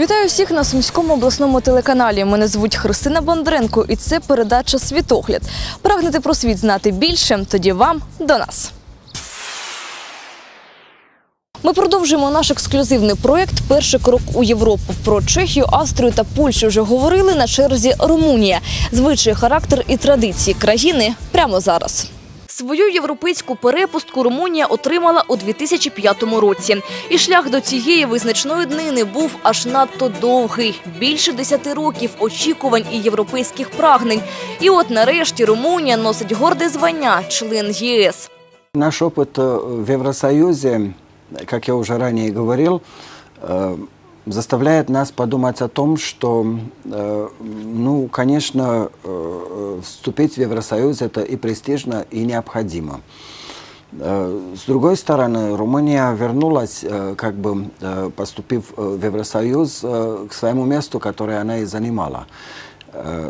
Вітаю всіх на Сумському обласному телеканалі. Мене звуть Христина Бондаренко, і це передача Світогляд. Прагнете про світ знати більше? Тоді вам до нас. Ми продовжуємо наш ексклюзивний проєкт Перший крок у Європу. Про Чехію, Австрію та Польщу вже говорили на черзі Румунія. Звичай, характер і традиції країни прямо зараз. Свою європейську перепустку Румунія отримала у 2005 році. І шлях до цієї визначної днини був аж надто довгий. Більше 10 років очікувань і європейських прагнень. І от нарешті Румунія носить горде звання член ЄС. Наш опыт э, в Евросоюзе, как я уже ранее говорил, э, заставляет нас подумать о том, что, э, ну, конечно, э, Вступить в Евросоюз это и престижно, и необходимо. Э, С другой стороны, Румыния вернулась, э, как бы э, поступив в Евросоюз, к своему месту, которое она и занимала.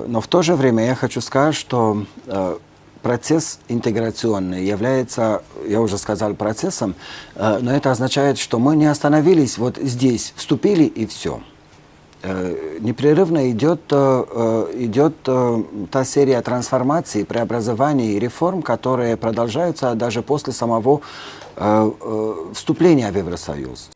Но в то же время я хочу сказать, что процесс интеграционный является, я уже сказал, процессом, но это означает, что мы не остановились вот здесь, вступили и все. Э, Непрерывно идет, э, э, идет э, та серия трансформаций, преобразований и реформ, которые продолжаются даже после самого э, э, вступления в Евросоюз.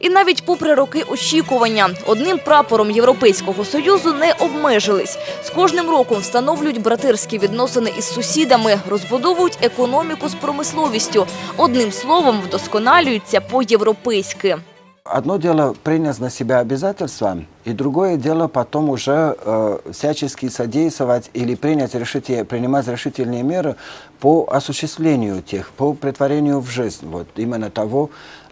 І навіть попри роки очікування, одним прапором Європейського союзу не обмежились. З кожним роком встановлюють братерські відносини із сусідами, розбудовують економіку з промисловістю. Одним словом, вдосконалюються по-європейськи. Одно дело принять на себя обязательства, и другое дело потом уже э, всячески содействовать или принять решите- принимать решительные меры по осуществлению тех, по притворению в жизнь. Вот именно того,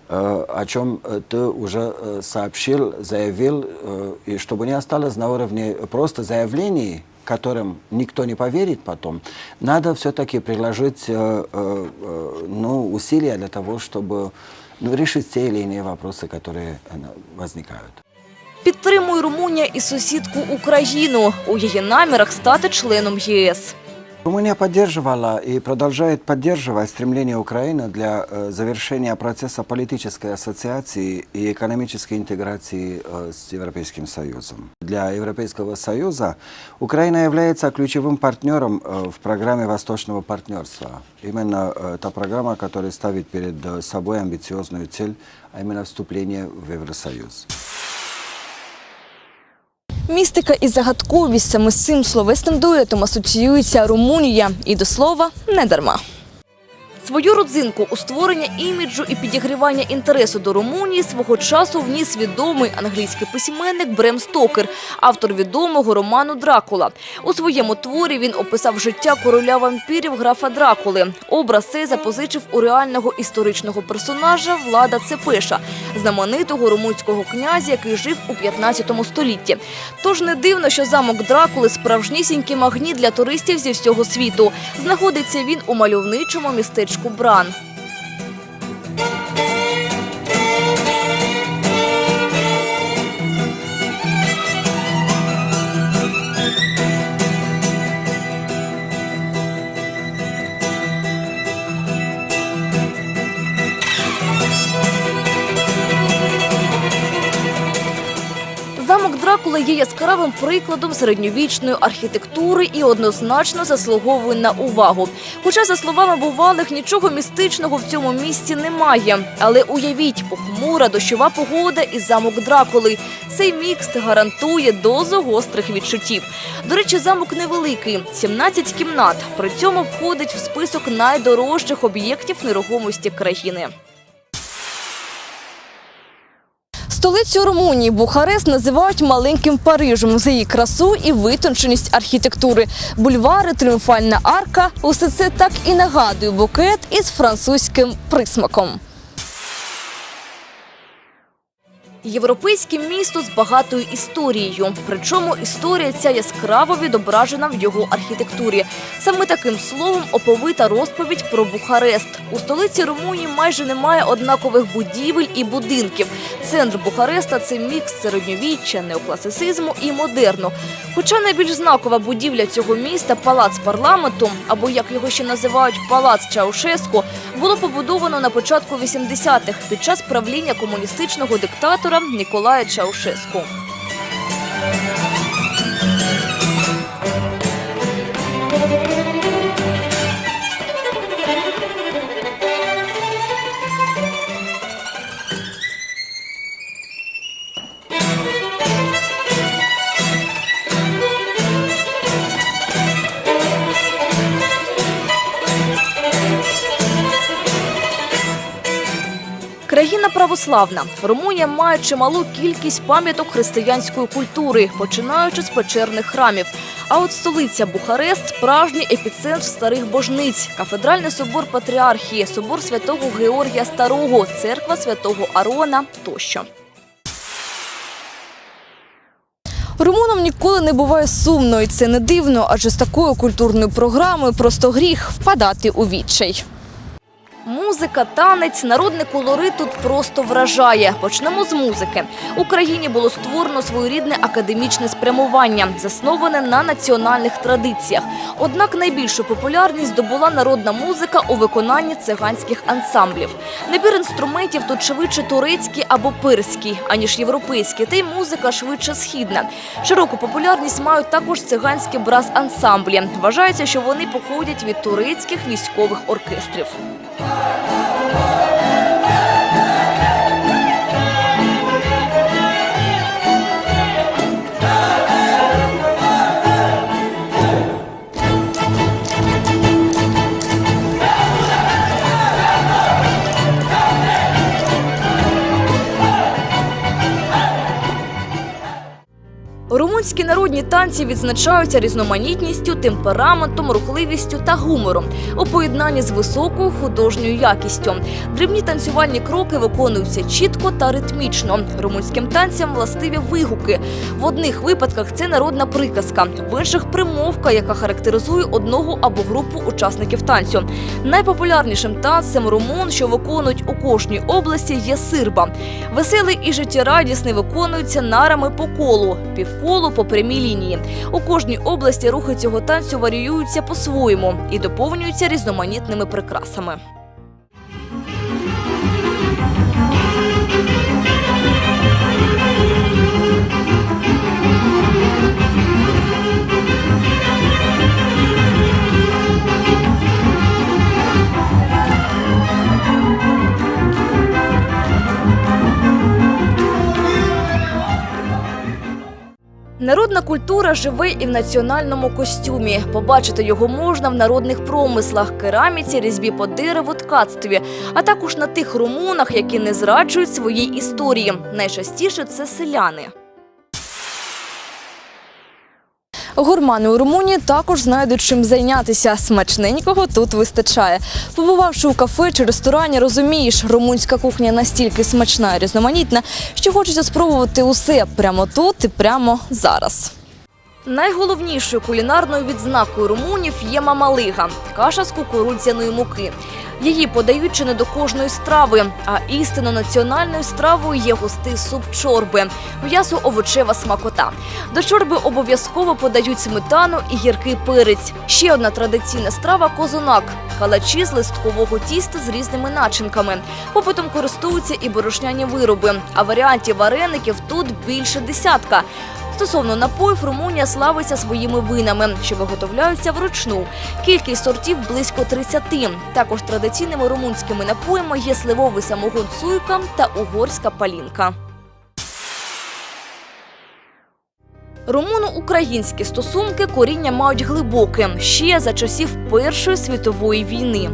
э, о чем э, ты уже э, сообщил, заявил, э, и чтобы не осталось на уровне просто заявлений, которым никто не поверит потом, надо все-таки приложить э, э, э, ну, усилия для того, чтобы ну, решить те или иные вопросы, которые э, возникают. Підтримує Румунія і сусідку Україну у її намірах стати членом ЄС. Румыния поддерживала и продолжает поддерживать стремление Украины для э, завершения процесса политической ассоциации и экономической интеграции э, с Европейским Союзом. Для Европейского Союза Украина является ключевым партнером э, в программе Восточного партнерства. Именно э, та программа, которая ставит перед собой амбициозную цель, а именно вступление в Евросоюз. Містика і загадковість саме з цим словесним дуетом асоціюється Румунія. І до слова, не дарма. Свою родзинку у створення іміджу і підігрівання інтересу до Румунії свого часу вніс відомий англійський письменник Брем Стокер, автор відомого роману Дракула. У своєму творі він описав життя короля вампірів графа Дракули. Образ цей запозичив у реального історичного персонажа Влада Цепеша, знаменитого румунського князя, який жив у 15 столітті. Тож не дивно, що замок Дракули справжнісінький магніт для туристів зі всього світу. Знаходиться він у мальовничому містечку Бран. Замок Дракули є яскравим прикладом середньовічної архітектури і однозначно заслуговує на увагу. Хоча, за словами бувалих, нічого містичного в цьому місці немає. Але уявіть, похмура дощова погода і замок Дракули. Цей мікс гарантує дозу гострих відчуттів. До речі, замок невеликий 17 кімнат. При цьому входить в список найдорожчих об'єктів нерухомості країни. Столицю Румунії Бухарест називають маленьким Парижем за її красу і витонченість архітектури. Бульвари, тріумфальна арка усе це так і нагадує букет із французьким присмаком. Європейське місто з багатою історією. Причому історія ця яскраво відображена в його архітектурі. Саме таким словом оповита розповідь про Бухарест. У столиці Румунії майже немає однакових будівель і будинків. Центр Бухареста це мікс середньовіччя, неокласицизму і модерну. Хоча найбільш знакова будівля цього міста палац парламенту, або як його ще називають палац Чаушеску, було побудовано на початку 80-х під час правління комуністичного диктатора Ніколая Чаушеску. Країна православна. Румунія має чималу кількість пам'яток християнської культури, починаючи з печерних храмів. А от столиця Бухарест справжній епіцентр старих божниць, кафедральний собор патріархії, собор святого Георгія Старого, церква святого Арона тощо. Румунам ніколи не буває сумно, і це не дивно, адже з такою культурною програмою просто гріх впадати у відчай. Музика, танець, народний колорит тут просто вражає. Почнемо з музики. Україні було створено своєрідне академічне спрямування, засноване на національних традиціях. Однак найбільшу популярність здобула народна музика у виконанні циганських ансамблів. Набір інструментів тут швидше турецький або пирський, аніж європейський, та й музика швидше східна. Широку популярність мають також циганські брас-ансамблі. Вважається, що вони походять від турецьких військових оркестрів. Hallelujah. Народні танці відзначаються різноманітністю, темпераментом, рухливістю та гумором у поєднанні з високою художньою якістю. Дрібні танцювальні кроки виконуються чітко та ритмічно. Румунським танцям властиві вигуки. В одних випадках це народна приказка, в інших примовка, яка характеризує одного або групу учасників танцю. Найпопулярнішим танцем румун, що виконують у кожній області, є сирба. Веселий і життєрадісний виконується нарами по колу, півколу по прямій лінії. У кожній області рухи цього танцю варіюються по-своєму і доповнюються різноманітними прикрасами. Культура живе і в національному костюмі. Побачити його можна в народних промислах, кераміці, різьбі по дереву, ткацтві, а також на тих румунах, які не зраджують своїй історії. Найчастіше це селяни. Гурмани у Румунії також знайдуть чим зайнятися. Смачненького тут вистачає. Побувавши у кафе чи ресторані, розумієш, румунська кухня настільки смачна і різноманітна, що хочеться спробувати усе прямо тут і прямо зараз. Найголовнішою кулінарною відзнакою румунів є мамалига – каша з кукурудзяної муки. Її подають чи не до кожної страви, а істинно національною стравою є густий суп чорби – м'ясо овочева смакота. До чорби обов'язково подають сметану і гіркий перець. Ще одна традиційна страва – козунак – калачі з листкового тіста з різними начинками. Попитом користуються і борошняні вироби, а варіантів вареників тут більше десятка. Стосовно напоїв, Румунія славиться своїми винами, що виготовляються вручну. Кількість сортів близько 30. Також традиційними румунськими напоями є сливовий самогон цуйка та угорська палінка. Румуно-українські стосунки коріння мають глибоке ще за часів Першої світової війни.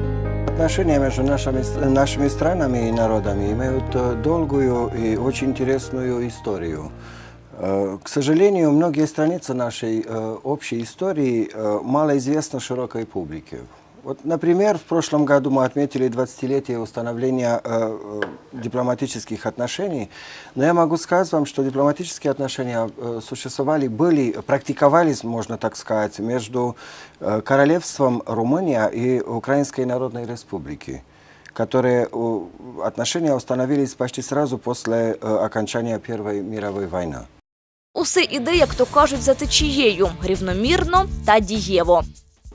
Отношения между нашими, нашими странами и народами имеют э, долгую и очень интересную историю. Э, К сожалению, многие страницы нашей э, общей истории э, мало известны широкой публике. Вот, например, в прошлом году мы отметили 20-летие установления э, дипломатических отношений, но я могу сказать вам, что дипломатические отношения э, существовали, были, практиковались, можно так сказать, между э, Королевством Румыния и Украинской Народной Республики которые отношения установились почти сразу после окончания Первой мировой войны. Усе іде, як то кажуть, за течією рівномірно та дієво.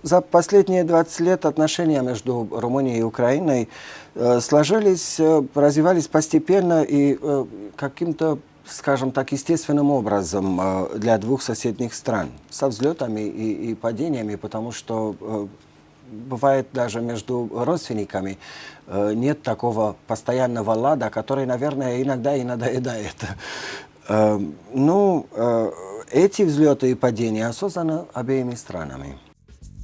За последние 20 лет отношения между Румынией и Украиной э, сложились, э, развивались постепенно и э, каким-то скажем так, естественным образом э, для двух соседних стран, со взлетами и, и падениями, потому что э, бывает даже между родственниками э, нет такого постоянного лада, который, наверное, иногда и надоедает. Э, ну, э, эти взлеты и падения осознаны обеими странами.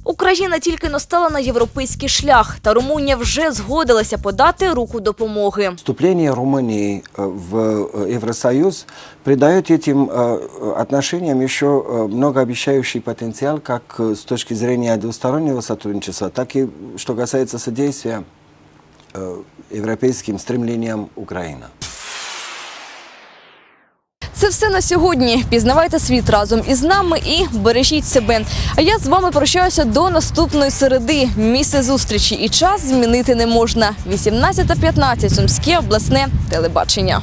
Україна тільки но стала на європейський шлях, та Румунія вже згодилася подати руку допомоги. Вступление Румынии э, в э, Евросоюз придает этим э, отношениям еще э, многообещающий потенциал как э, с точки зрения двустороннего сотрудничества, так и что касается содействия э, европейским стремлениям Украины. Це все на сьогодні. Пізнавайте світ разом із нами і бережіть себе. А я з вами прощаюся до наступної середи. Місце зустрічі і час змінити не можна. 18.15 Сумське обласне телебачення.